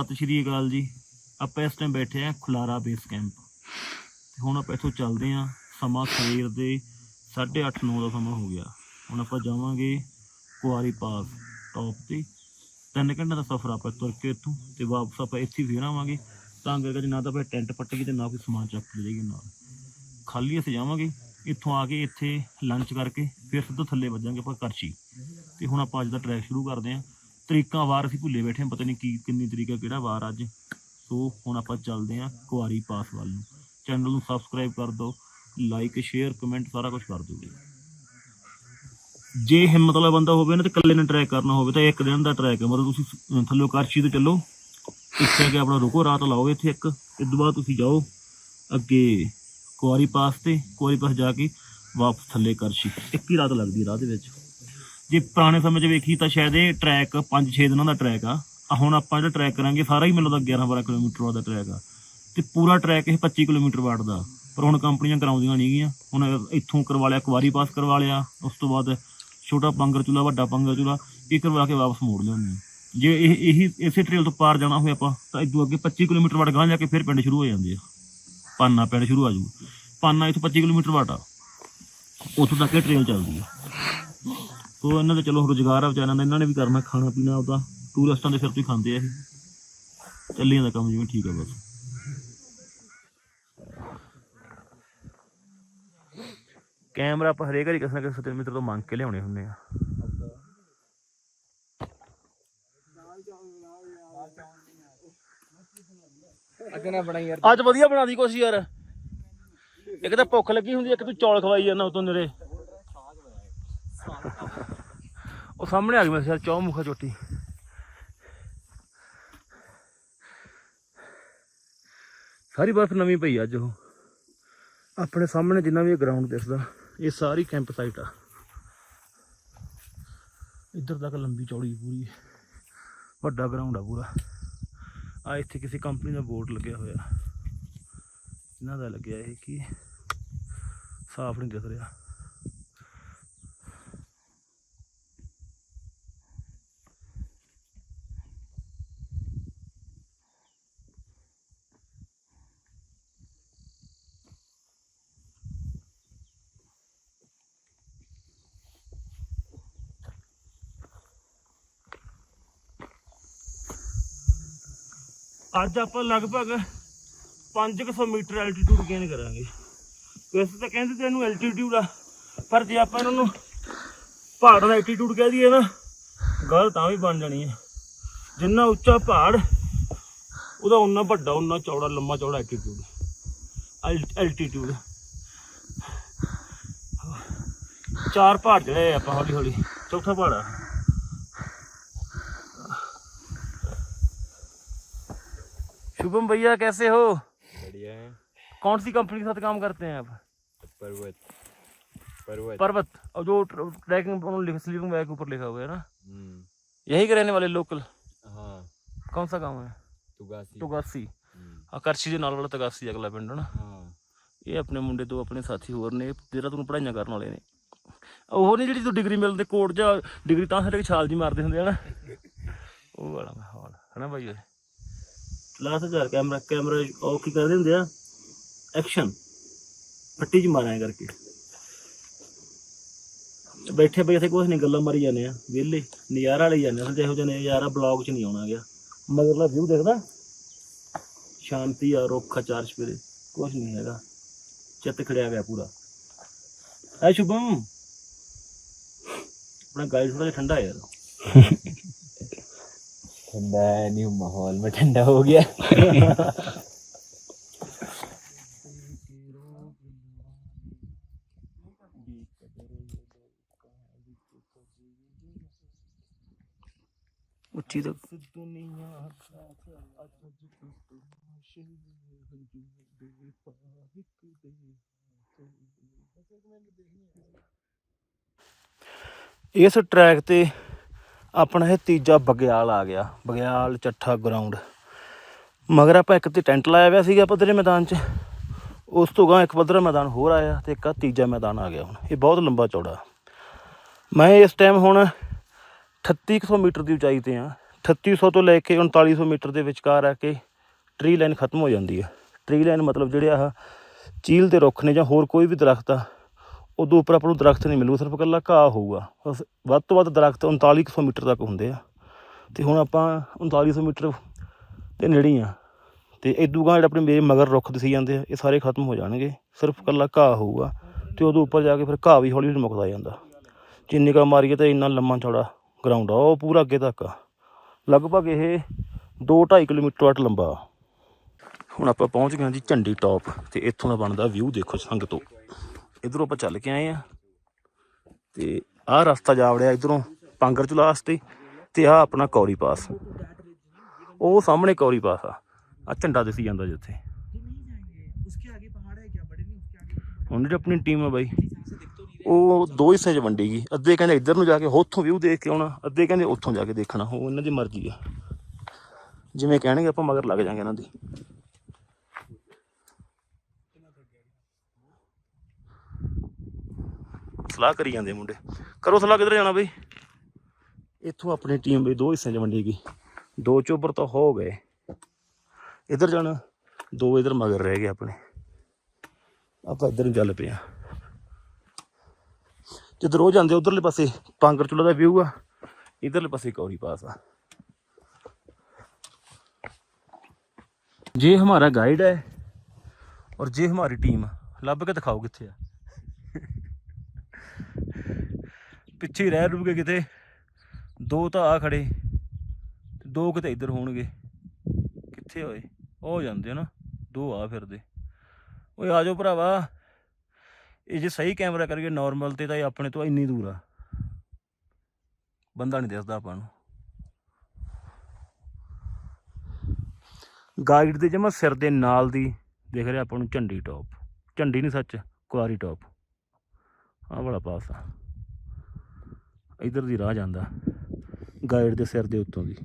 ਸਤਿ ਸ਼੍ਰੀ ਅਕਾਲ ਜੀ। ਆਪਾਂ ਇਸ ਟਾਈਮ ਬੈਠੇ ਆ ਖੁਲਾਰਾ ਬੇਸ ਕੈਂਪ ਤੇ ਹੁਣ ਆਪਾਂ ਇੱਥੋਂ ਚੱਲਦੇ ਆ ਸਮਾਂ ਸਵੇਰ ਦੇ 8:30 9 ਦਾ ਸਮਾਂ ਹੋ ਗਿਆ। ਹੁਣ ਆਪਾਂ ਜਾਵਾਂਗੇ ਕੁਆਰੀ ਪਾਸ ਟੌਪ ਤੇ। ਤਿੰਨ ਘੰਟੇ ਦਾ ਸਫ਼ਰ ਆਪਾਂ ਤੁਰ ਕੇ ਇੱਥੋਂ ਤੇ ਵਾਪਸ ਆਪਾਂ ਇੱਥੇ ਹੀ ਫੇਰ ਆਵਾਂਗੇ। ਤਾਂ ਕਰਕੇ ਨਾ ਤਾਂ ਆਪਾਂ ਟੈਂਟ ਪੱਟੇਗੀ ਤੇ ਨਾ ਕੋਈ ਸਮਾਨ ਚੱਕ ਕੇ ਜਾਈਏ ਨਾਲ। ਖਾਲੀ ਅਸੀਂ ਜਾਵਾਂਗੇ, ਇੱਥੋਂ ਆ ਕੇ ਇੱਥੇ ਲੰਚ ਕਰਕੇ ਫਿਰ ਸਿੱਧਾ ਥੱਲੇ ਵੱਜਾਂਗੇ ਆਪਾਂ ਕਰਚੀ ਤੇ ਹੁਣ ਆਪਾਂ ਅੱਜ ਦਾ ਟਰੈਕ ਸ਼ੁਰੂ ਕਰਦੇ ਹਾਂ। ਤਰੀਕਾਂ ਵਾਰ ਅਸੀਂ ਭੁੱਲੇ ਬੈਠੇ ਹਾਂ ਪਤਾ ਨਹੀਂ ਕੀ ਕਿੰਨੀ ਤਰੀਕਾ ਕਿਹੜਾ ਵਾਰ ਅੱਜ। ਸੋ ਹੁਣ ਆਪਾਂ ਚੱਲਦੇ ਹਾਂ ਕੁਆਰੀ ਪਾਸ ਵੱਲ ਨੂੰ। ਚੈਨਲ ਨੂੰ ਸਬਸਕ੍ਰਾਈਬ ਕਰ ਦਿਓ ਲਾਈਕ ਸ਼ੇਅਰ ਕਮੈਂਟ ਸਾਰਾ ਕੁਝ ਕਰ ਦਿਓ। ਜੇ ਹਿੰਮਤ ਵਾਲਾ ਬੰਦਾ ਹੋਵੇ ਨਾ ਤੇ ਇਕੱਲੇ ਨੇ ਟਰੈਕ ਕਰਨਾ ਹੋਵੇ ਤਾਂ ਇੱਕ ਦਿਨ ਦਾ ਟਰੈਕ ਹੈ। ਮਤਲਬ ਤੁਸੀਂ ਅਹ, ਕਰਸ਼ੀ ਤੇ ਚੱਲੋ ਇੱਥੇ ਆ ਆਪਣਾ ਰੁਕੋ ਰਾਤ ਲਾਓ ਇੱਥੇ ਇੱਕ ਇਸ ਤੋਂ ਬਾਅਦ ਤੁਸੀਂ ਜਾਓ ਅੱਗੇ ਕੁਆਰੀ ਪਾਸ ਤੇ ਕੁਆਰੀ ਪਾਸ ਜਾ ਕੇ ਵਾਪਸ ਥੱਲੇ ਕਰਸ਼ੀ। ਇੱਕ ਹੀ ਰਾਤ ਲੱਗਦੀ ਰਾਹ ਦੇ ਵਿੱਚ। ਜੇ ਪੁਰਾਣੇ ਸਮੇਂ 'ਚ ਵੇਖੀ ਤਾਂ ਸ਼ਾਇਦ ਇਹ ਟਰੈਕ 5-6 ਦਿਨਾਂ ਦਾ ਟਰੈਕ ਆ। ਆਹ ਹੁਣ ਆਪਾਂ ਜਿਹੜਾ ਟਰੈਕ ਕਰਾਂਗੇ, ਸਾਰਾ ਹੀ ਮੈਨੂੰ ਲੱਗਦਾ 11-12 ਕਿਲੋਮੀਟਰ ਦਾ ਟਰੈਕ ਆ। ਤੇ ਪੂਰਾ ਟਰੈਕ ਇਹ 25 ਕਿਲੋਮੀਟਰ ਵਾਟ ਦਾ। ਪਰ ਹੁਣ ਕੰਪਨੀਆਂ ਕਰਾਉਂਦੀਆਂ ਨਹੀਂ ਗੀਆਂ। ਹੁਣ ਇੱਥੋਂ ਕਰਵਾ ਲਿਆ ਕੁਆਰੀ ਪਾਸ ਕਰਵਾ ਲਿਆ। ਉਸ ਤੋਂ ਬਾਅਦ ਛੋਟਾ ਪੰਗਰ ਚੂਲਾ, ਵੱਡਾ ਪੰਗਰ ਚੂਲਾ, ਇਹ ਕਰਵਾ ਕੇ ਵਾਪਸ ਮੋੜ ਲਿਆਉਂਦੇ ਜੇ ਇਹ, ਇਹੀ, ਇਸੇ ਟ੍ਰੇਲ ਤੋਂ ਪਾਰ ਜਾਣਾ ਹੋਵੇ ਆਪਾਂ, ਤਾਂ ਇਦੋਂ ਅੱਗੇ 25 ਕਿਲੋਮੀਟਰ ਵਾਟ ਗਾਂ ਜਾ ਕੇ ਫਿਰ ਪਿੰਡ ਸ਼ੁਰੂ ਹੋ ਜਾਂਦੇ ਆ। ਪਾਨਾ ਪਿੰਡ ਸ਼ੁਰੂ ਆ ਜੂ। ਪਾਨਾ ਇੱਥੋਂ 25 ਕਿਲੋਮੀਟਰ ਵਾਟ ਆ। ਉੱਥੋਂ ਤੱਕ ਇਹ ਟ੍ਰੇਲ ਚੱਲਦੀ ਆ। ਤੋ ਇਹਨਾਂ ਦਾ ਚਲੋ ਰੁਜ਼ਗਾਰ ਆ ਵਿਚਾਰਿਆਂ ਦਾ, ਇਹਨਾਂ ਨੇ ਵੀ ਕਰਨਾ ਖਾਣਾ ਪੀਣਾ ਆਪਦਾ। ਟੂਰਿਸਟਾਂ ਦੇ ਸਿਰ ਤੋਂ ਖਾਂਦੇ ਆ ਇਹ। ਚੱਲੀ ਜਾਂਦਾ ਕੰਮ ਜਿਵੇਂ ਠੀਕ ਆ ਬਸ। ਕੈਮਰਾ ਆਪਾਂ ਹਰੇਕ ਵਾਰੀ ਕਿਸੇ ਨਾ ਕਿਸੇ ਸੱਜਣ ਮਿੱਤਰ ਤੋਂ ਮੰਗ ਕੇ ਲਿਆਉਣੇ ਹੁੰਦੇ ਆ। ਅੱਜ ਨਾ ਬਣਾ ਯਾਰ ਅੱਜ ਵਧੀਆ ਬਣਾ ਦੀ ਕੁਛ ਯਾਰ। ਇੱਕ ਤਾਂ ਭੁੱਖ ਲੱਗੀ ਹੁੰਦੀ, ਇੱਕ ਤੂੰ ਚੌਲ ਖਵਾਈ ਜਾਂਦਾ ਉਤੋਂ ਨਰੇ ਉਹ ਸਾਹਮਣੇ ਆ ਗਈ ਮੇਰੇ ਖਿਆਲ ਚੌ ਮੁਖਾ ਚੋਟੀ। ਸਾਰੀ ਬਰਫ਼ ਨਵੀਂ ਪਈ ਅੱਜ ਉਹ। ਆਪਣੇ ਸਾਹਮਣੇ ਜਿੰਨਾ ਵੀ ਇਹ ਗਰਾਊਂਡ ਦਿਸਦਾ, ਇਹ ਸਾਰੀ ਕੈਂਪ ਸਾਈਟ ਆ। ਇੱਧਰ ਤੱਕ ਲੰਬੀ ਚੌੜੀ ਪੂਰੀ। ਵੱਡਾ ਗਰਾਊਂਡ ਆ ਪੂਰਾ। ਆ ਇੱਥੇ ਕਿਸੇ ਕੰਪਨੀ ਦਾ ਬੋਰਡ ਲੱਗਿਆ ਹੋਇਆ। ਇਹਨਾਂ ਦਾ ਲੱਗਿਆ ਇਹ ਕੀ ਸਾਫ਼ ਨਹੀਂ ਦਿਖ ਰਿਹਾ। ਅੱਜ ਆਪਾਂ ਲਗਭਗ 500 ਮੀਟਰ ਐਲਟੀਟਿਊਡ ਗੇਨ ਕਰਾਂਗੇ। ਵੈਸੇ ਤਾਂ ਕਹਿੰਦੇ ਤੇ ਇਹਨੂੰ ਐਲਟੀਟਿਊਡ ਆ, ਪਰ ਜੇ ਆਪਾਂ ਇਹਨਾਂ ਨੂੰ ਪਹਾੜ ਦਾ ਐਲਟੀਟਿਊਡ ਕਹਿ ਦਈਏ ਨਾ ਗੱਲ ਤਾਂ ਵੀ ਬਣ ਜਾਣੀ ਹੈ ਜਿੰਨਾ ਉੱਚਾ ਪਹਾੜ, ਉਹਦਾ ਉਨਾ ਵੱਡਾ ਉਨਾ ਚੌੜਾ, ਲੰਮਾ ਚੌੜਾ ਐਲਟੀਟਿਊਡ ਐਲਟੀਟਿਊਡ ਚਾਰ ਪਹਾੜ ਜਿਹੜੇ ਆਪਾਂ ਹੌਲੀ ਹੌਲੀ ਚੌਥਾ ਪਹਾੜ ਆ। शुभम भैया कैसे हो बढ़िया है कौन सी कंपनी के साथ काम करते हैं आप पर्वत पर्वत पर्वत और जो ट्रैकिंग स्लीपिंग बैग के ऊपर लिखा हुआ है ना हम्म, यही के रहने वाले लोकल हाँ कौन सा गांव है तुगासी ਟੁਗਾਸੀ हम्म, ਆ ਕਰਸ਼ੀ ਦੇ ਨਾਲ ਵਾਲਾ ਤਗਾਸੀ ਅਗਲਾ ਪਿੰਡ ਨਾ हाँ ਇਹ ਆਪਣੇ ਮੁੰਡੇ ਤੋਂ ਆਪਣੇ ਸਾਥੀ ਹੋਰ ਨੇ ਜਿਹੜਾ ਤੁਹਾਨੂੰ ਪੜਾਈਆਂ ਕਰਨ ਵਾਲੇ ਨੇ ਉਹ ਨਹੀਂ ਜਿਹੜੀ ਤੂੰ ਡਿਗਰੀ ਮਿਲਦੇ ਕੋਟ ਜਾਂ ਡਿਗਰੀ ਤਾਂ ਸਾਡੇ ਛਾਲ ਜੀ ਮਾਰਦੇ ਹੁੰਦੇ ਆ ਨਾ ਉਹ ਵਾਲਾ ਮਾਹੌਲ ਹੈ ਨਾ ਬਾਈ ਹਜ਼ਾਰ ਕੈਮਰਾ ਕੈਮਰਾ ਉਹ ਕੀ ਕਰਦੇ ਹੁੰਦੇ ਆ? ਐਕਸ਼ਨ ਫੱਟੀ ਚ ਮਾਰਾਂ ਕਰਕੇ। ਬੈਠੇ ਬੈਠੇ ਕੁਛ ਨਹੀਂ ਗੱਲਾਂ ਮਾਰੀ ਜਾਂਦੇ ਆ। ਵਿਹਲੇ, ਨਜ਼ਾਰਾ ਲਈ ਜਾਂਦੇ ਆ। ਜਿਹੋ ਜਿਹਾ ਨਜ਼ਾਰਾ ਬਲੌਗ ਚ ਨਹੀਂ ਆਉਣਾ ਗਿਆ। ਮਗਰਲਾ ਵਿਊ ਦੇਖਦਾ। ਸ਼ਾਂਤੀ ਆ, ਰੁੱਖ ਆ, ਚਾਰ ਚਪੇਰੇ ਕੁਛ ਨਹੀਂ ਹੈਗਾ। ਚਿੱਤ ਖੜਿਆ ਪਿਆ ਪੂਰਾ। ਐ ਸ਼ੁਭਮ। ਆਪਣਾ ਗਾਈਡ ਥੋੜਾ ਜਿਹਾ ਠੰਡਾ ਯਾਰ। ठंडा है नहीं माहौल में ठंडा हो गया ਉੱਚੀ ਤੋਂ ਇਸ ਟਰੈਕ ਤੇ ਆਪਣਾ ਇਹ ਤੀਜਾ ਬਗਿਆਲ ਆ ਗਿਆ, ਬਗਿਆਲ ਚੱਠਾ ਗਰਾਊਂਡ ਮਗਰ ਆਪਾਂ ਇੱਕ ਤੇ ਟੈਂਟ ਲਾਇਆ ਹੋਇਆ ਸੀਗਾ ਪੱਧਰੇ ਮੈਦਾਨ 'ਚ, ਉਸ ਤੋਂ ਗਾਂ ਇੱਕ ਪੱਧਰਾ ਮੈਦਾਨ ਹੋਰ ਆਇਆ ਤੇ ਇੱਕ ਆ ਤੀਜਾ ਮੈਦਾਨ ਆ ਗਿਆ ਹੁਣ। ਇਹ ਬਹੁਤ ਲੰਬਾ ਚੌੜਾ। ਮੈਂ ਇਸ ਟਾਈਮ ਹੁਣ 3800 ਮੀਟਰ ਦੀ ਉਚਾਈ ਤੇ ਆ। 3800 ਤੋਂ ਲੈ ਕੇ 3900 ਮੀਟਰ ਦੇ ਵਿਚਕਾਰ ਆ ਕੇ ਟ੍ਰੀ ਲਾਈਨ ਖਤਮ ਹੋ ਜਾਂਦੀ ਹੈ ਟ੍ਰੀ ਲਾਈਨ ਮਤਲਬ ਜਿਹੜੇ ਆਹ ਚੀਲ ਦੇ ਰੁੱਖ ਨੇ ਜਾਂ ਹੋਰ ਕੋਈ ਵੀ ਦਰਖਤ ਆ ਉਦੋਂ ਉੱਪਰ ਆਪਾਂ ਨੂੰ ਦਰਖਤ ਨਹੀਂ ਮਿਲੂਗਾ, ਸਿਰਫ ਇਕੱਲਾ ਘਾਹ ਹੋਊਗਾ। ਬਸ ਵੱਧ ਤੋਂ ਵੱਧ ਦਰਖਤ 3900 ਮੀਟਰ ਤੱਕ ਹੁੰਦੇ ਆ। ਤੇ ਹੁਣ ਆਪਾਂ 3900 ਮੀਟਰ ਦੇ ਨੇੜੇ ਹੀ ਆ। ਤੇ ਇਦੋਂ ਜਿਹੜੇ ਆਪਣੇ ਮੇਰੇ ਮਗਰ ਰੁੱਖ ਦਿਸੀ ਜਾਂਦੇ ਆ, ਇਹ ਸਾਰੇ ਖਤਮ ਹੋ ਜਾਣਗੇ। ਸਿਰਫ ਇਕੱਲਾ ਘਾਹ ਹੋਊਗਾ ਤੇ ਉਦੋਂ ਉੱਪਰ ਜਾ ਕੇ ਫਿਰ ਘਾਹ ਵੀ ਹੌਲੀ ਹੌਲੀ ਮੁੱਕਦਾ ਜਾਂਦਾ। ਜਿੰਨੀ ਕਾ ਮਾਰੀਏ ਤਾਂ ਇੰਨਾ ਲੰਮਾ ਚੌੜਾ ਗਰਾਊਂਡ ਆ, ਉਹ ਪੂਰਾ ਅੱਗੇ ਤੱਕ ਆ। ਲਗਭਗ ਇਹ 2.5 ਕਿਲੋਮੀਟਰ ਵੱਟ ਲੰਬਾ ਹੁਣ ਆਪਾਂ ਪਹੁੰਚ ਗਏ ਹਾਂ ਜੀ ਝੰਡੀ ਟੌਪ ਤੇ ਇੱਥੋਂ ਦਾ ਬਣਦਾ ਵਿਊ ਦੇਖੋ ਸੰਗ ਤੋਂ ਇਧਰੋਂ ਆਪਾਂ ਚੱਲ ਕੇ ਆਏ ਆ ਤੇ ਆਹ ਰਸਤਾ ਜਾ ਵੜਿਆ ਇਧਰੋਂ ਪਾਂਗਰ ਚੁਲਾਸ ਤੇ ਤੇ ਆਹ ਆਪਣਾ ਕੌਰੀ ਪਾਸ। ਉਹ ਸਾਹਮਣੇ ਕੌਰੀ ਪਾਸ ਆ। ਆ ਝੰਡਾ ਦਿਸੀ ਜਾਂਦਾ ਜਿੱਥੇ ਹੁਣ ਜਿਹੜੀ ਆਪਣੀ ਟੀਮ ਆ ਬਾਈ। ਉਹ ਦੋ ਹਿੱਸੇ 'ਚ ਵੰਡੀ ਗਈ। ਅੱਧੇ ਕਹਿੰਦੇ ਇੱਧਰ ਨੂੰ ਜਾ ਕੇ ਉੱਥੋਂ ਵਿਊ ਦੇਖ ਕੇ ਆਉਣਾ। ਅੱਧੇ ਕਹਿੰਦੇ ਉੱਥੋਂ ਜਾ ਕੇ ਦੇਖਣਾ। ਉਹ ਇਹਨਾਂ ਦੀ ਮਰਜ਼ੀ ਆ। ਜਿਵੇਂ ਕਹਿਣਗੇ ਆਪਾਂ, ਮਗਰ ਲੱਗ ਜਾਾਂਗੇ ਇਹਨਾਂ ਦੀ। ਸਲਾਹ ਕਰੀ ਜਾਂਦੇ ਮੁੰਡੇ। ਕਰੋ ਸਲਾਹ ਕਿੱਧਰ ਜਾਣਾ ਬਈ? ਇੱਥੋਂ ਆਪਣੀ ਟੀਮ ਬਈ ਦੋ ਹਿੱਸਿਆਂ 'ਚ ਵੰਡੀ ਗਈ। ਦੋ ਚੋਬਰ ਤਾਂ ਹੋ ਗਏ। ਇੱਧਰ ਜਾਣਾ, ਦੋ ਇੱਧਰ ਮਗਰ ਰਹਿ ਗਏ ਆਪਣੇ। ਆਪਾਂ ਇੱਧਰ ਨੂੰ ਚੱਲ ਪਿਆ। ਜਿੱਧਰ ਉਹ ਜਾਂਦੇ, ਉਧਰਲੇ ਪਾਸੇ ਪਾਂਗਰ ਚੁਲਾ ਦਾ ਵਿਊ ਆ। ਇਧਰਲੇ ਪਾਸੇ ਕੌਰੀ ਪਾਸ ਆ। ਜੇ ਹਮਾਰਾ ਗਾਈਡ ਹੈ, ਔਰ ਜੇ ਹਮਾਰੀ ਟੀਮ ਲੱਭ ਕੇ ਦਿਖਾਓ ਕਿੱਥੇ ਆ। ਪਿੱਛੇ ਰਹਿ ਰੂ ਕੇ ਕਿਤੇ। ਦੋ ਤਾਂ ਆ ਖੜੇ ਦੋ ਕਿਤੇ ਇੱਧਰ ਹੋਣਗੇ। ਕਿੱਥੇ ਹੋਏ? ਉਹ ਜਾਂਦੇ ਆ ਨਾ, ਦੋ ਆ ਫਿਰਦੇ। ਓਏ ਆ ਜਾਓ ਭਰਾਵਾ। ਇਹ ਜੇ ਸਹੀ ਕੈਮਰਾ ਕਰੀਏ ਨਾਰਮਲ ਤੇ ਤਾਂ ਇਹ ਆਪਣੇ ਤੋਂ ਇੰਨੀ ਦੂਰ ਆ। ਬੰਦਾ ਨਹੀਂ ਦਿਸਦਾ ਆਪਾਂ ਨੂੰ। ਗਾਈਡ ਦੇ ਜਮਾ ਸਿਰ ਦੇ ਨਾਲ ਦੀ ਦੇਖ ਰਿਹਾ ਆਪਾਂ ਨੂੰ ਝੰਡੀ ਟੌਪ ਝੰਡੀ ਨਹੀਂ ਸੱਚ, ਕੁਆਰੀ ਟੌਪ ਆਹ ਵਾਲਾ ਪਾਸਾ। ਇਧਰ ਦੀ ਰਾਹ ਜਾਂਦਾ ਗਾਈਡ ਦੇ ਸਿਰ ਦੇ ਉੱਤੋਂ ਦੀ।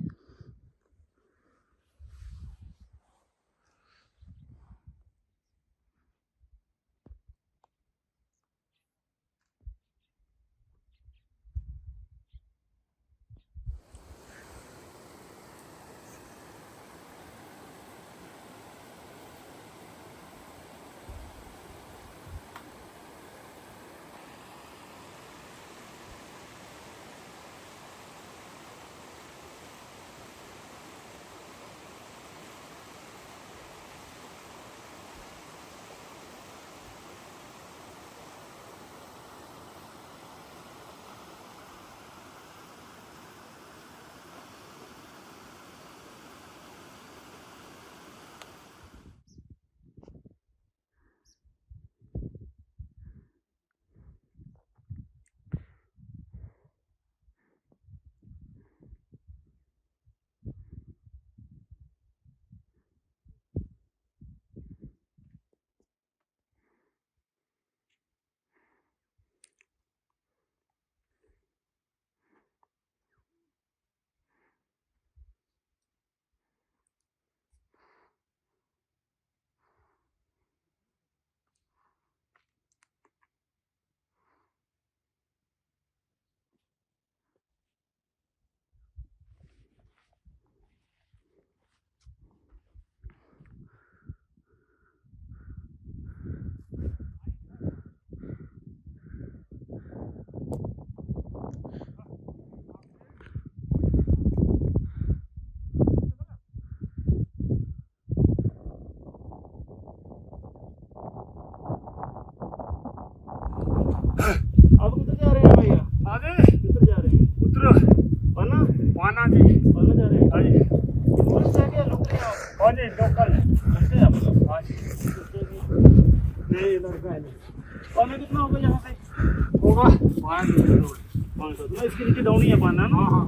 इसके नीचे डाउन ही है पाना ना हाँ हाँ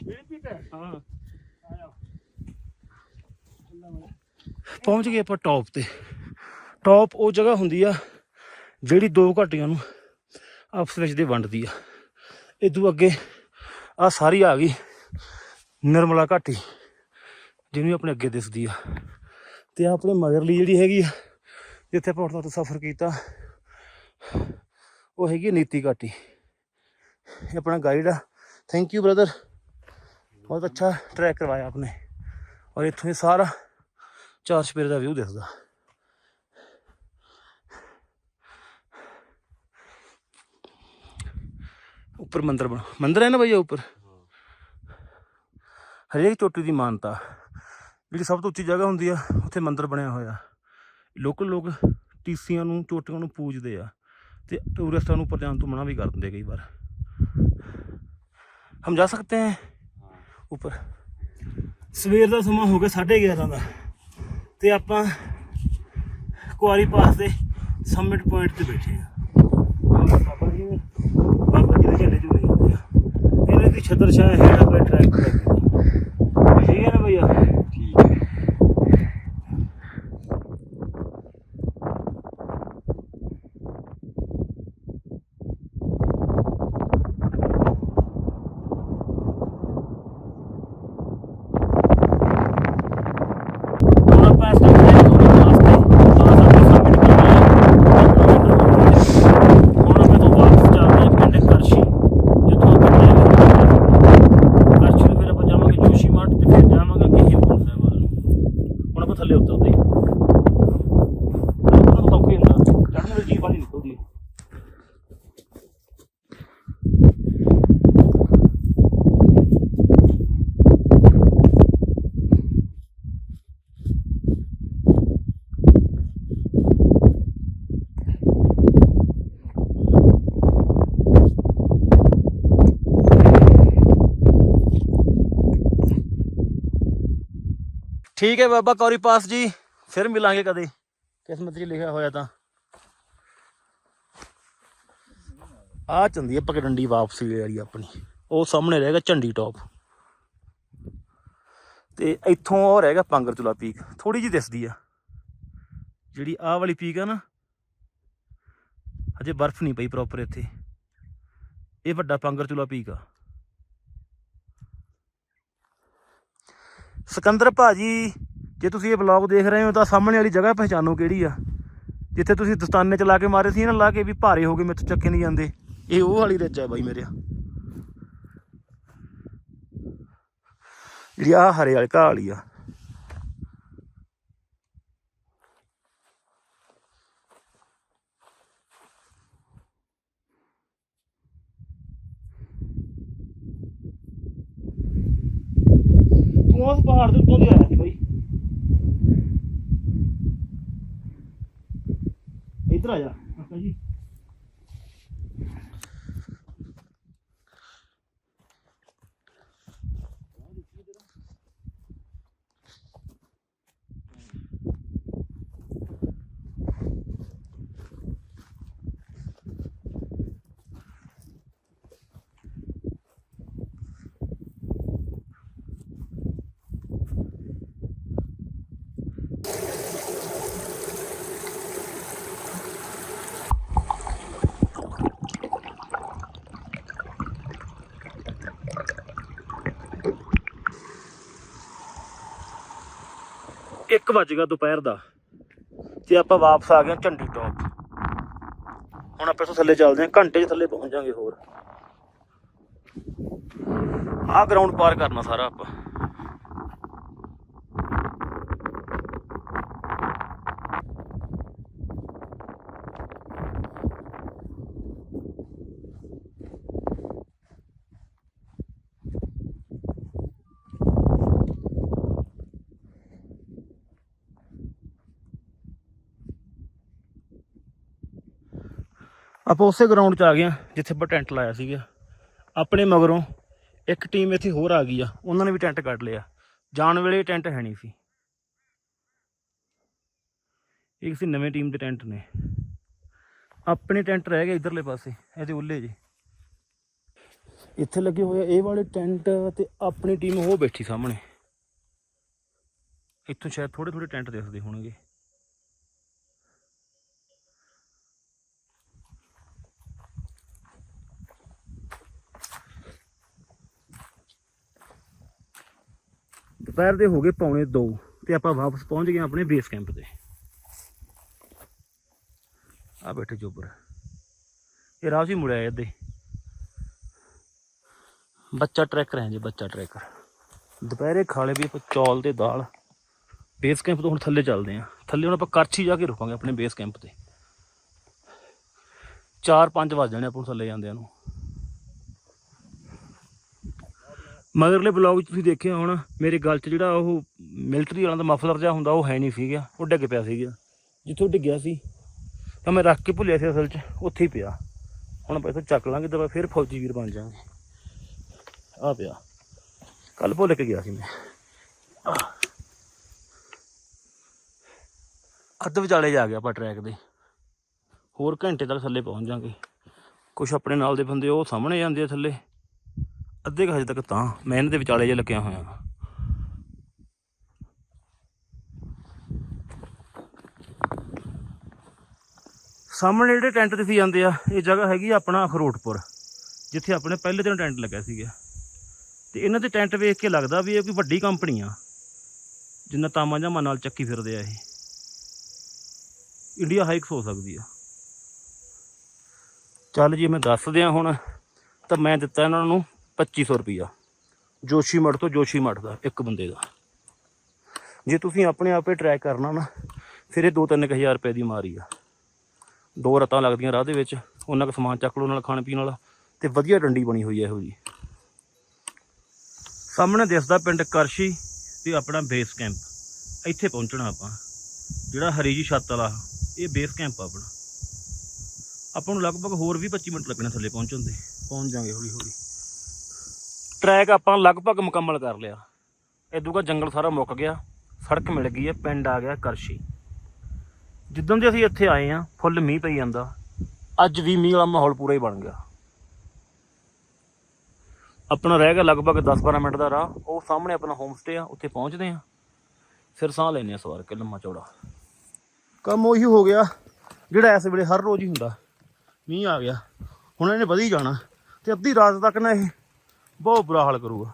मेरी पीट है हाँ आया ਪਹੁੰਚ ਗਏ ਆਪਾਂ ਟੌਪ ਤੇ ਟੌਪ ਉਹ ਜਗ੍ਹਾ ਹੁੰਦੀ ਆ ਜਿਹੜੀ ਦੋ ਘਾਟੀਆਂ ਨੂੰ ਆਪਸ ਵਿੱਚ ਦੇ ਵੰਡਦੀ ਆ ਇਦੋਂ ਅੱਗੇ ਆ ਸਾਰੀ ਆ ਗਈ ਨਿਰਮਲਾ ਘਾਟੀ ਜਿਹਨੂੰ ਆਪਣੇ ਅੱਗੇ ਦਿਸਦੀ ਆ ਤੇ ਆਹ ਆਪਣੇ ਮਗਰਲੀ ਜਿਹੜੀ ਹੈਗੀ ਆ ਜਿੱਥੇ ਆਪਾਂ ਹੁਣ ਤੱਕ ਸਫ਼ਰ ਕੀਤਾ ਉਹ ਹੈਗੀ ਨੀਤੀ ਘਾਟੀ। ਇਹ ਆਪਣਾ ਗਾਈਡ ਆ। ਥੈਂਕ ਯੂ ਬ੍ਰਦਰ ਬਹੁਤ ਅੱਛਾ ਟਰੈਕ ਕਰਵਾਇਆ ਆਪਨੇ। ਔਰ ਇੱਥੋਂ ਹੀ ਸਾਰਾ ਚਾਰ ਸ਼ਪੇਰ ਦਾ ਵਿਊ ਦਿਸਦਾ ਉੱਪਰ ਮੰਦਰ ਬਣ ਮੰਦਰ ਹੈ ਨਾ ਭਾਈ ਉੱਪਰ? ਹਰੇਕ ਚੋਟੀ ਦੀ ਮਾਨਤਾ। ਜਿਹੜੀ ਸਭ ਤੋਂ ਉੱਚੀ ਜਗ੍ਹਾ ਹੁੰਦੀ ਆ, ਉੱਥੇ ਮੰਦਰ ਬਣਿਆ ਹੋਇਆ। ਲੋਕਲ ਲੋਕ ਟੀਸੀਆਂ ਨੂੰ, ਚੋਟੀਆਂ ਨੂੰ ਪੂਜਦੇ ਆ। ਤੇ ਟੂਰਿਸਟਾਂ ਨੂੰ ਉੱਪਰ ਜਾਣ ਤੋਂ ਮਨਾ ਵੀ ਕਰ ਦਿੰਦੇ ਕਈ ਵਾਰ। ਹਮ ਜਾ ਸਕਤੇ ਹੈ ਉੱਪਰ। ਸਵੇਰ ਦਾ ਸਮਾਂ ਹੋ ਗਿਆ 11:30 ਦਾ ਤੇ ਆਪਾਂ ਕੁਆਰੀ ਪਾਸ ਦੇ ਸਮਿਟ ਪੁਆਇੰਟ ਤੇ ਬੈਠੇ ਆ ਬਾਬਾ ਜੀ ਨੇ ਬਾਬਾ ਜੀ ਦੇ ਝੰਡੇ ਝੂਲੇ ਜਾਂਦੇ ਆ। ਇਹਨਾਂ ਦੀ ਛਤਰ ਛਾਇਆ ਹੈ ਆਪਣਾ ਟਰੈਕ ਤੇ ਠੀਕ ਹੈ ਨਾ ਭਈਆ ਠੀਕ ਹੈ ਹੁਣ ਆਪਾਂ ਇਸ ਟਾਈਮ ਤੇ ਥੋੜੀ ਪਾਸ ਤੇ ਤਾਂ ਸਾਡੇ ਸਬਮਿਟ ਕਰਨਾ ਹੁਣ ਆਪਾਂ ਤੋਂ ਵਾਪਸ ਚੱਲਦੇ ਹਾਂ ਪਿੰਡ ਕਰਸ਼ੀ ਜਿੱਥੋਂ ਆਪਾਂ ਟ੍ਰੇਨ ਕਰਸ਼ੀ ਤੋਂ ਫਿਰ ਆਪਾਂ ਜਾਵਾਂਗੇ ਜੋਸ਼ੀ ਮਾਰਟ ਤੇ ਫਿਰ ਜਾਵਾਂਗੇ ਅੱਗੇ ਹਿਮਕੁੰਡ ਸਾਹਿਬ ਵੱਲ ਨੂੰ ਹੁਣ ਆਪਾਂ ਥੱਲੇ ਉਤਰਦੇ ਹਾਂ ਆਪਾਂ ਨੂੰ ਸੌਖੀ ਹੁੰਦਾ ਚੜ੍ਹਨ ਵੇਲੇ ਜੀਪ ਵਾਲੀ ਨਿਕਲਦੀ ਹੈ ਠੀਕ ਹੈ ਬਾਬਾ ਕੌਰੀ ਪਾਸ ਜੀ, ਫਿਰ ਮਿਲਾਂਗੇ ਕਦੇ। ਕਿਸਮਤ 'ਚ ਲਿਖਿਆ ਹੋਇਆ ਤਾਂ। ਆ ਚੰਦੀ ਹੈ ਪਕਡੰਡੀ ਵਾਪਸੀ ਵਾਲੀ ਆਪਣੀ। ਉਹ ਸਾਹਮਣੇ ਰਹੇਗਾ ਝੰਡੀ ਟੌਪ ਤੇ ਇੱਥੋਂ ਉਹ ਰਹੇਗਾ ਪੰਗਰ ਚੁਲਾ ਪੀਕ ਥੋੜੀ ਜਿਹੀ ਦਿਸਦੀ ਆ। ਜਿਹੜੀ ਆਹ ਵਾਲੀ ਪੀਕ ਆ ਨਾ, ਹਜੇ ਬਰਫ਼ ਨਹੀਂ ਪਈ ਪ੍ਰੋਪਰ ਇੱਥੇ। ਇਹ ਵੱਡਾ ਪੰਗਰ ਚੁਲਾ ਪੀਕ ਆ। ਸਿਕੰਦਰ ਭਾਜੀ, ਜੇ ਤੁਸੀਂ ਇਹ ਵਲੌਗ ਦੇਖ ਰਹੇ ਹੋ ਤਾਂ ਸਾਹਮਣੇ ਵਾਲੀ ਜਗ੍ਹਾ ਪਹਿਚਾਨੋ ਕਿਹੜੀ ਆ। ਜਿੱਥੇ ਤੁਸੀਂ ਦਸਤਾਨੇ 'ਚ ਲਾ ਕੇ ਮਾਰੇ ਸੀ ਨਾ, ਲਾ ਕੇ ਵੀ ਭਾਰੇ ਹੋ ਗਏ, ਮੇਰੇ ਤੋਂ ਚੱਕੇ ਨਹੀਂ ਜਾਂਦੇ। ਇਹ ਉਹ ਵਾਲੀ ਰਿੱਜ ਆ ਬਾਈ ਮੇਰੇ। ਜਿਹੜੀ ਆ ਹਰੇ ਵਾਲੀ ਘਾਹ ਵਾਲੀ ਆ। 1 ਵਜ ਗਿਆ ਦੁਪਹਿਰ ਦਾ। ਤੇ ਆਪਾਂ ਵਾਪਸ ਆ ਗਏ ਝੰਡੀ ਟੌਪ ਹੁਣ ਆਪਾਂ ਇਥੋਂ ਥੱਲੇ ਚੱਲਦੇ ਹਾਂ, ਘੰਟੇ 'ਚ ਥੱਲੇ ਪਹੁੰਚ ਜਾਾਂਗੇ ਹੋਰ। ਆਹ ਗਰਾਊਂਡ ਪਾਰ ਕਰਨਾ ਸਾਰਾ ਆਪਾਂ। ਆਪਾਂ ਉਸੇ ਗਰਾਊਂਡ 'ਚ ਆ ਗਏ ਆ ਜਿੱਥੇ ਆਪਾਂ ਟੈਂਟ ਲਾਇਆ ਸੀਗਾ। ਆਪਣੇ ਮਗਰੋਂ ਇੱਕ ਟੀਮ ਇੱਥੇ ਹੋਰ ਆ ਗਈ ਆ, ਉਹਨਾਂ ਨੇ ਵੀ ਟੈਂਟ ਕੱਢ ਲਿਆ। ਜਾਣ ਵੇਲੇ ਟੈਂਟ ਹੈ ਨਹੀਂ ਸੀ। ਇਹ ਕਿਸੇ ਨਵੇਂ ਟੀਮ ਦੇ ਟੈਂਟ ਨੇ। ਆਪਣੇ ਟੈਂਟ ਰਹਿ ਗਏ ਇਧਰਲੇ ਪਾਸੇ ਇਹਦੇ ਉੱਲੇ ਜੀ। ਇੱਥੇ ਲੱਗੇ ਹੋਏ ਇਹ ਵਾਲੇ ਟੈਂਟ ਤੇ ਆਪਣੀ ਟੀਮ ਉਹ ਬੈਠੀ ਸਾਹਮਣੇ। ਇੱਥੋਂ ਸ਼ਾਇਦ ਥੋੜੇ ਥੋੜੇ ਟੈਂਟ ਦਿਖਦੇ ਹੋਣਗੇ। ਦੁਪਹਿਰ ਦੇ ਹੋ ਗਏ ਪੌਣੇ 2 ਤੇ ਆਪਾਂ ਵਾਪਸ ਪਹੁੰਚ ਗਏ ਆਪਣੇ ਬੇਸ ਕੈਂਪ ਤੇ। ਆ ਬੈਠੇ ਜੋਬਰ। ਇਹ ਰਾਹ ਸੀ ਮੁੜਿਆ ਇਹਦੇ ਬੱਚਾ ਟਰੈਕਰ ਹੈ ਜੀ, ਬੱਚਾ ਟਰੈਕਰ ਦੁਪਹਿਰੇ ਖਾਲੇ ਵੀ ਆਪਾਂ ਚੌਲ ਤੇ ਦਾਲ। ਬੇਸ ਕੈਂਪ ਤੋਂ ਹੁਣ ਥੱਲੇ ਚੱਲਦੇ ਆ ਥੱਲੇ ਹੁਣ ਆਪਾਂ ਕਰਛੀ ਜਾ ਕੇ ਰੁਕਾਂਗੇ ਆਪਣੇ ਬੇਸ ਕੈਂਪ ਤੇ। 4-5 ਵਜ ਜਾਣੇ ਆਪਾਂ ਨੂੰ ਥੱਲੇ ਜਾਂਦਿਆਂ ਨੂੰ। ਮਗਰਲੇ ਬਲੌਗ 'ਚ ਤੁਸੀਂ ਦੇਖਿਆ ਹੋਣਾ, ਮੇਰੇ ਗਲ 'ਚ ਜਿਹੜਾ ਉਹ ਮਿਲਟਰੀ ਵਾਲਾ ਦਾ ਮਫਲਰ ਜਿਹਾ ਹੁੰਦਾ, ਉਹ ਹੈ ਨਹੀਂ ਸੀਗਾ, ਉਹ ਡਿੱਗ ਪਿਆ ਸੀਗਾ। ਜਿੱਥੋਂ ਡਿੱਗਿਆ ਸੀ, ਤਾਂ ਮੈਂ ਰੱਖ ਕੇ ਭੁੱਲਿਆ ਸੀ ਅਸਲ 'ਚ, ਉੱਥੇ ਹੀ ਪਿਆ। ਹੁਣ ਆਪਾਂ ਇੱਥੋਂ ਚੱਕ ਲਾਂਗੇ ਤਾਂ ਫਿਰ ਫੌਜੀ ਵੀਰ ਬਣ ਜਾਾਂਗੇ ਆ ਪਿਆ। ਕੱਲ ਭੁੱਲ ਕੇ ਗਿਆ ਸੀ ਮੈਂ। ਅੱਧ ਵਿਚਾਲੇ ਜਾ ਗਿਆ ਆਪਾਂ ਟਰੈਕ ਦੇ ਹੋਰ ਘੰਟੇ ਤੱਕ ਥੱਲੇ ਪਹੁੰਚ ਜਾਾਂਗੇ ਕੁਝ ਆਪਣੇ ਨਾਲ ਦੇ ਬੰਦੇ ਉਹ ਸਾਹਮਣੇ ਜਾਂਦੇ ਆ ਥੱਲੇ। ਅੱਧੇ ਕੁ ਹਜੇ ਤੱਕ ਤਾਂ, ਮੈਂ ਇਹਨਾਂ ਦੇ ਵਿਚਾਲੇ ਜੇ ਲੱਗਿਆ ਹੋਇਆ। ਸਾਹਮਣੇ ਜਿਹੜੇ ਟੈਂਟ ਤੁਸੀਂ ਜਾਂਦੇ ਆ, ਇਹ ਜਗ੍ਹਾ ਹੈਗੀ ਆ ਆਪਣਾ ਅਖਰੋਟਪੁਰ, ਜਿੱਥੇ ਆਪਣੇ ਪਹਿਲੇ ਦਿਨ ਟੈਂਟ ਲੱਗਿਆ ਸੀਗਾ। ਤੇ ਇਹਨਾਂ ਦੇ ਟੈਂਟ ਵੇਖ ਕੇ ਲੱਗਦਾ ਵੀ ਇਹ ਕੋਈ ਵੱਡੀ ਕੰਪਨੀ ਆ, ਜਿੰਨਾ ਤਾਮਾ ਜਾਮਾ ਨਾਲ ਚੱਕੀ ਫਿਰਦੇ ਆ ਇਹ। ਇੰਡੀਆ ਹਾਈਕਸ ਹੋ ਸਕਦੀ ਆ। ਚੱਲ ਜੀ, ਮੈਂ ਦੱਸ ਦਿਆਂ ਹੁਣ, ਤਾਂ ਮੈਂ ਦਿੱਤਾ ਇਹਨਾਂ ਨੂੰ। 2500 ਰੁਪਿਆ ਜੋਸ਼ੀਮਠ ਤੋਂ ਜੋਸ਼ੀ ਜੋਸ਼ੀਮਠ ਦਾ, ਇੱਕ ਬੰਦੇ ਦਾ। ਜੇ ਤੁਸੀਂ ਆਪਣੇ ਆਪੇ ਟਰੈਕ ਕਰਨਾ ਨਾ, ਫਿਰ ਇਹ 2-3000 ਰੁਪਏ ਦੀ ਮਾਰੀ ਆ। ਦੋ ਰਤਾਂ ਲੱਗਦੀਆਂ ਰਾਹ ਦੇ ਵਿੱਚ, ਉਹਨਾਂ ਕੁ ਸਮਾਨ ਚੱਕ ਲਓ ਨਾਲ ਖਾਣ ਪੀਣ ਵਾਲਾ, ਤੇ ਵਧੀਆ ਡੰਡੀ ਬਣੀ ਹੋਈ ਹੈ ਇਹੋ ਜੀ ਸਾਹਮਣੇ ਦਿਸਦਾ ਪਿੰਡ ਕਰਸ਼ੀ ਤੇ ਆਪਣਾ ਬੇਸ ਕੈਂਪ ਇੱਥੇ ਪਹੁੰਚਣਾ ਆਪਾਂ, ਜਿਹੜਾ ਹਰੀ ਜੀ ਛੱਤ ਵਾਲਾ, ਇਹ ਬੇਸ ਕੈਂਪ ਆ ਆਪਣਾ। ਆਪਾਂ ਨੂੰ ਲਗਭਗ ਹੋਰ ਵੀ 25 ਮਿੰਟ ਲੱਗਣੇ ਥੱਲੇ ਪਹੁੰਚਣ ਦੇ। ਪਹੁੰਚ ਜਾਾਂਗੇ ਹੌਲੀ ਹੌਲੀ ਟਰੈਕ ਆਪਾਂ ਲਗਭਗ ਮੁਕੰਮਲ ਕਰ ਲਿਆ। ਇਦੋਂ ਦਾ ਜੰਗਲ ਸਾਰਾ ਮੁੱਕ ਗਿਆ। ਸੜਕ ਮਿਲ ਗਈ ਹੈ, ਪਿੰਡ ਆ ਗਿਆ ਕਰਸ਼ੀ। ਜਿੱਦਣ ਦੇ ਅਸੀਂ ਇੱਥੇ ਆਏ ਆ ਫੁੱਲ ਮੀਂਹ ਪਈ ਜਾਂਦਾ। ਅੱਜ ਵੀ ਮੀਂਹ ਵਾਲਾ ਮਾਹੌਲ ਪੂਰਾ ਹੀ ਬਣ ਗਿਆ। ਆਪਣਾ ਰਹਿ ਗਿਆ ਲਗਭਗ 10-12 ਮਿੰਟ ਦਾ ਰਾਹ। ਉਹ ਸਾਹਮਣੇ ਆਪਣਾ ਹੋਮ ਸਟੇ ਆ, ਉੱਥੇ ਪਹੁੰਚਦੇ ਆ ਫਿਰ ਸਾਹ ਲੈਨੇ ਆ ਸਵਾਰ ਕੇ ਲੰਮਾ ਚੌੜਾ। ਕੰਮ ਉਹੀ ਹੋ ਗਿਆ, ਜਿਹੜਾ ਇਸ ਵੇਲੇ ਹਰ ਰੋਜ਼ ਹੀ ਹੁੰਦਾ। ਮੀਂਹ ਆ ਗਿਆ। ਹੁਣ ਇਹਨੇ ਵਧੀ ਜਾਣਾ। ਤੇ ਅੱਧੀ ਰਾਤ ਤੱਕ ਨਾ ਇਹ ਬਹੁਤ ਬੁਰਾ ਹਾਲ ਕਰੂਗਾ।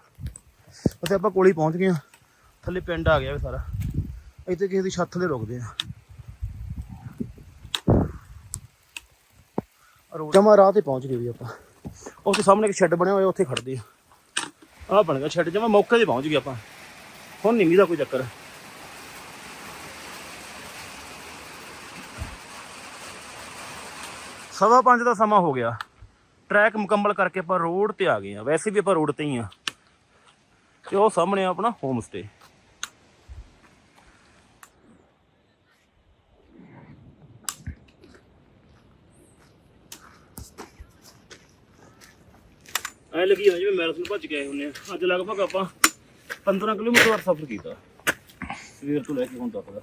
ਅਸੀਂ ਆਪਾਂ ਕੋਲੇ ਹੀ ਪਹੁੰਚ ਗਏ ਆ ਥੱਲੇ ਪਿੰਡ ਆ ਗਿਆ ਵੀ ਸਾਰਾ। ਇੱਥੇ ਕਿਸੇ ਦੀ ਛੱਤ ਥੱਲੇ ਰੁਕਦੇ ਆ ਜਮਾ ਰਾਹ ਤੇ ਪਹੁੰਚ ਗਏ ਵੀ ਆਪਾਂ। ਉੱਥੇ ਸਾਹਮਣੇ ਇੱਕ ਸ਼ੈੱਡ ਬਣਿਆ ਹੋਇਆ ਉੱਥੇ ਖੜਦੇ ਆ ਆਹ ਬਣ ਗਿਆ ਸ਼ੈੱਡ ਜਮਾ ਮੌਕੇ ਤੇ ਪਹੁੰਚ ਗਏ ਆਪਾਂ। ਹੁਣ ਨਹੀਂ ਦਾ ਕੋਈ ਚੱਕਰ। ਸਵਾ ਪੰਜ ਦਾ ਸਮਾਂ ਹੋ ਗਿਆ। ਟਰੈਕ ਮੁਕੰਮਲ ਕਰਕੇ ਆਪਾਂ ਰੋਡ ਤੇ ਆ ਗਏ ਆ ਵੈਸੇ ਵੀ ਆਪਾਂ ਰੋਡ ਤੇ ਹੀ ਆ ਤੇ ਉਹ ਸਾਹਮਣੇ ਆ ਆਪਣਾ ਹੋਮ ਸਟੇ ਐ ਲੱਗੀ ਹੋਈ ਜਿਵੇਂ ਮੈਰਾਥਨ ਭੱਜ ਕੇ ਹੁੰਨੇ ਆ। ਅੱਜ ਲਗਭਗ ਆਪਾਂ 15 ਕਿਲੋਮੀਟਰ ਸਫ਼ਰ ਕੀਤਾ। ਸਵੇਰ ਤੋਂ ਲੈ ਕੇ ਹੁਣ ਤੱਕ। ਦਾ